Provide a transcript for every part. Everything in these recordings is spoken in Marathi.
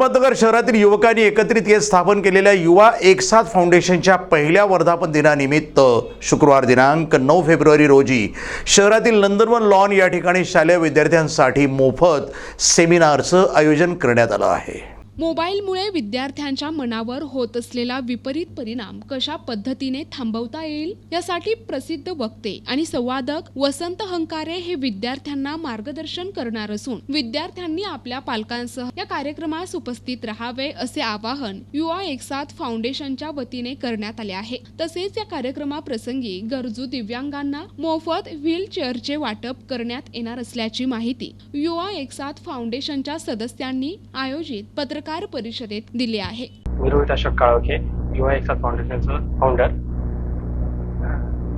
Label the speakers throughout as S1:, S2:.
S1: अहमदनगर शहरातील युवकांनी एकत्रित येत स्थापन केलेल्या युवा एकसाथ फाउंडेशनच्या पहिल्या वर्धापन दिनानिमित्त शुक्रवार दिनांक नऊ फेब्रुवारी रोजी शहरातील नंदनवन लॉन या ठिकाणी शालेय विद्यार्थ्यांसाठी मोफत सेमिनारचं आयोजन करण्यात आलं आहे.
S2: मोबाईलमुळे विद्यार्थ्यांच्या मनावर होत असलेला विपरीत परिणाम कशा पद्धतीने थांबवता येईल यासाठी प्रसिद्ध वक्ते आणि संवादक वसंत हंकारे हे विद्यार्थ्यांना मार्गदर्शन करणार असून विद्यार्थ्यांनी आपल्या पालकांसह या कार्यक्रमास उपस्थित राहावे असे आवाहन युवा एकसाथ फाउंडेशनच्या वतीने करण्यात आले आहे. तसेच या कार्यक्रमाप्रसंगी गरजू दिव्यांगांना मोफत व्हील चेअरचे वाटप करण्यात येणार असल्याची माहिती युवा एकसाथ फाउंडेशनच्या सदस्यांनी आयोजित पत्रकार परिषदेत दिले आहे.
S3: मी रोहित अशोक काळोखे युवा एकसाथ फाउंडेशनचं फाउंडर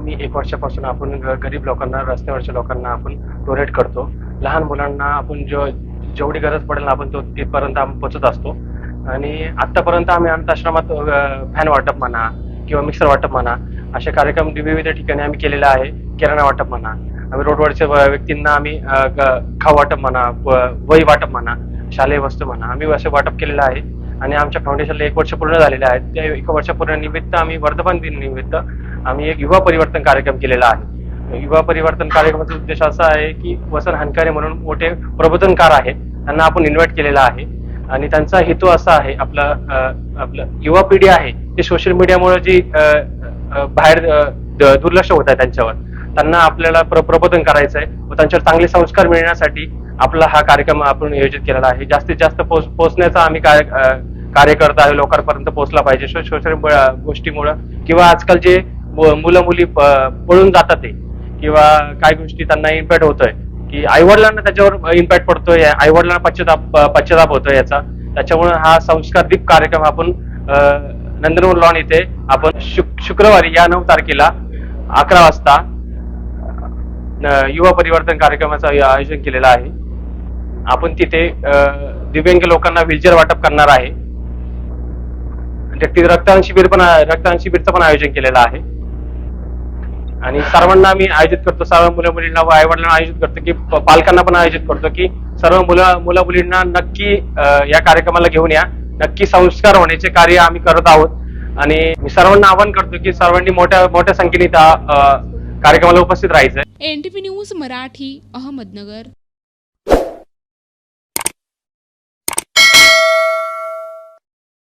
S3: मी एक वर्षापासून आपण गरीब लोकांना रस्त्यावरच्या लोकांना आपण डोनेट करतो. लहान मुलांना आपण जो जेवढी गरज पडेल आपण तो तिथपर्यंत आपण पोचत असतो. आणि आतापर्यंत आम्ही अनाथाश्रमात फॅन वाटप म्हणा किंवा मिक्सर वाटप म्हणा असे कार्यक्रम विविध ठिकाणी आम्ही केलेले आहे. किराणा वाटप म्हणा. आम्ही रोडवरच्या व्यक्तींना आम्ही खाऊ वाटप म्हणा वही वाटप म्हणा शालेय वस्तू म्हणा. आम्ही असे वाटप केलेलं आहे आणि आमच्या फाउंडेशनला एक वर्ष पूर्ण झालेले आहेत. त्या एक वर्ष पूर्ण निमित्त आम्ही वर्धमान दिन निमित्त आम्ही एक युवा परिवर्तन कार्यक्रम केलेला आहे. युवा परिवर्तन कार्यक्रमाचा उद्देश असा आहे की वसन हनकारे म्हणून मोठे प्रबोधनकार आहेत. त्यांना आपण इन्व्हाइट केलेला आहे. आणि त्यांचा हेतू असा आहे आपलं आपलं युवा पिढी आहे ते सोशल मीडियामुळे जी बाहेर द- दुर्लक्ष होत आहे त्यांच्यावर. त्यांना आपल्याला प्र- प्रबोधन करायचं आहे व त्यांच्यावर चांगले संस्कार मिळण्यासाठी आपला हा कार्यक्रम आपण नियोजित केलेला आहे. जास्तीत जास्त पोच पोचण्याचा आम्ही काय कार्य करत आहे लोकांपर्यंत पोहोचला पाहिजे. सो- सोशल गोष्टीमुळं. किंवा आजकाल जे मुलं मुली पळून जातात ते किंवा काही गोष्टी त्यांना इम्पॅक्ट होतोय की आईवडिलांना त्याच्यावर इम्पॅक्ट पडतोय आईवडिलांना पश्चाताप पश्चाताप होतोय याचा. त्याच्यामुळे हा संस्कार दीप कार्यक्रम आपण नंदनवर लॉन इथे आपण शुक- शुक्रवारी या नऊ तारखेला अकरा वाजता युवा परिवर्तन कार्यक्रमाचं आयोजन केलेलं आहे. आपण तिथे दिव्यांग लोकांना व्हीलचेअर वाटप करणार आहे. म्हणजे तिथे रक्तदान शिबिर पण रक्तदान शिबिरचं पण आयोजन केलेलं आहे. आणि सर्वांना आम्ही आयोजित करतो. सर्व मुलं मुलींना व आईवडिलांना आयोजित करतो की पालकांना पण आयोजित करतो की सर्व मुलं मुलं मुलींना नक्की या कार्यक्रमाला घेऊन या. नक्की संस्कार होण्याचे कार्य आम्ही करत आहोत. आणि मी सर्वांना आवाहन करतो की सर्वांनी मोठ्या मोठ्या संख्येने त्या कार्यक्रमाला उपस्थित राहायचं.
S2: NTP news Marathi Ahmednagar.